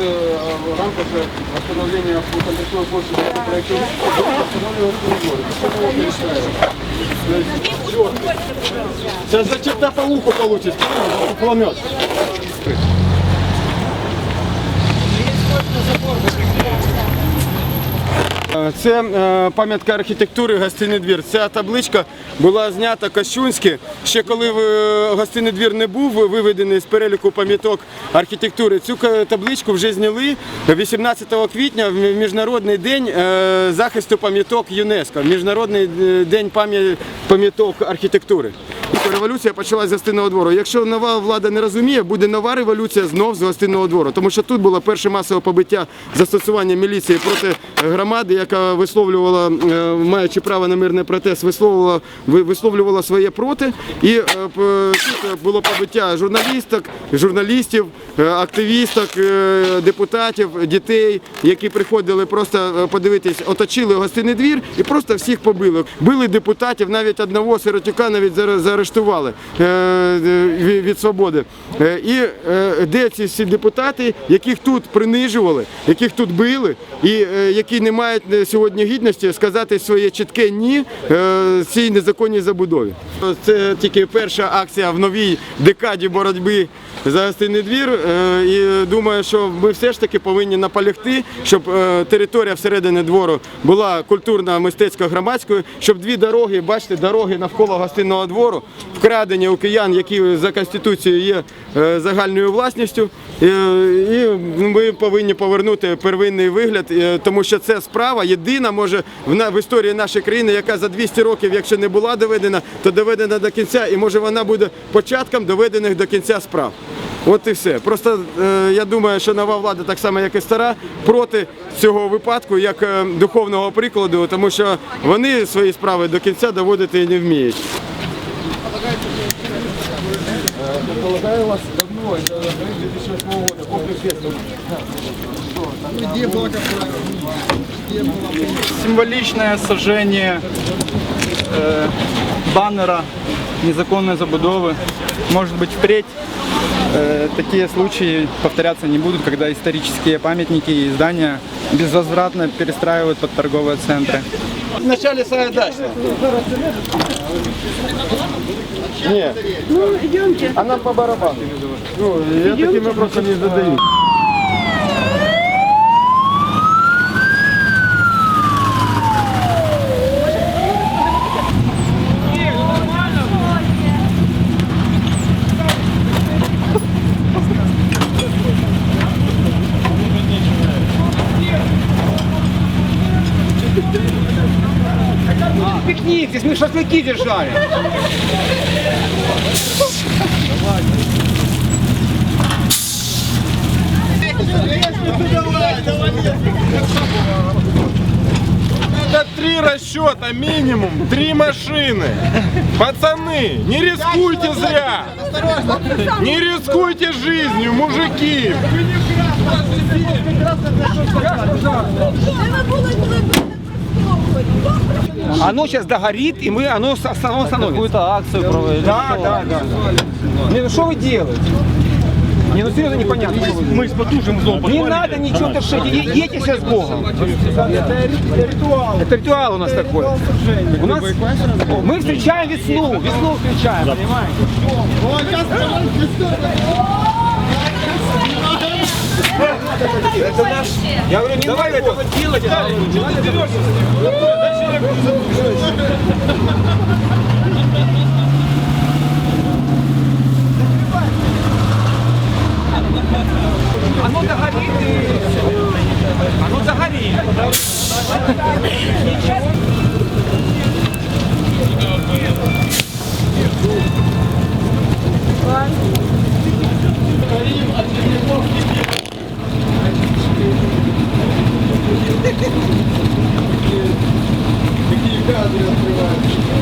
е, в рамках восстановления встановлення контрактної проекта проєкту встановлювати Сейчас за черта уху получится, пломет. Це е, пам'ятка архітектури гостинний двір. Ця табличка була знята Кощунськи. Ще коли е, гостинний двір не був виведений з переліку пам'яток архітектури. Цю табличку вже зняли 18 квітня в міжнародний день е, захисту пам'яток ЮНЕСКО, міжнародний е, день пам'яток архітектури. Революція почалася з гостинного двору. Якщо нова влада не розуміє, буде нова революція знов з гостинного двору. Тому що тут було перше масове побиття застосування міліції проти громади, яка висловлювала, е, маючи право на мирний протест, висловлювала, висловлювала своє проти. І е, тут було побиття журналісток, журналістів, активісток, е, депутатів, дітей, які приходили просто е, подивитись, оточили гостинний двір і просто всіх побили. Били депутатів, навіть одного сиротюка навіть заарештували е, е, від свободи. Е, І е, де ці всі депутати, яких тут принижували, яких тут били, і е, які не мають е, сьогодні гідності сказати своє чітке ні е, цій незаконній забудові. Це тільки перша акція в новій декаді боротьби за гостинний двір. Е, І думаю, що ми все ж таки повинні наполягти, щоб е, територія всередині двору була культурна, мистецька, громадською, щоб дві дороги, бачите, дороги навколо гостинного двору, вкрадені у киян, які за конституцією є е, загальною власністю. І ми повинні повернути первинний вигляд, тому що це справа єдина може в історії нашої країни, яка за 200 років, якщо не була доведена, то доведена до кінця, і може вона буде початком доведених до кінця справ. От і все. Просто е, я думаю, що нова влада, так само як і стара, проти цього випадку, як е, духовного прикладу, тому що вони свої справи до кінця доводити не вміють. Полагаю, у вас давно, 2008 года, комплекс символичное сожжение э, баннера незаконной забудовы. Может быть, впредь э, такие случаи повторяться не будут, когда исторические памятники и здания безвозвратно перестраивают под торговые центры. Вначале своя дача. Нет. Ну, идемте. А нам по барабану. Ну, я таким вопросом не задаю. Пикник, здесь мы шашлыки держали. Это три расчета минимум, три машины. Пацаны, не рискуйте зря. Не рискуйте жизнью, мужики. Оно сейчас догорит, и мы оно с- оно остановится. Какую-то акцию провели. Да, да, да. Не, ну что вы делаете? Не, ну серьезно непонятно. Мы с потужим злом Не надо ничего тушить, е- едьте сейчас с Богом. Это ритуал у нас такой. У нас мы встречаем весну, весну встречаем, понимаете? Это наш... Я говорю, не надо этого делать. это- не надо этого Оно ну и все. Оно догорит. Дякую.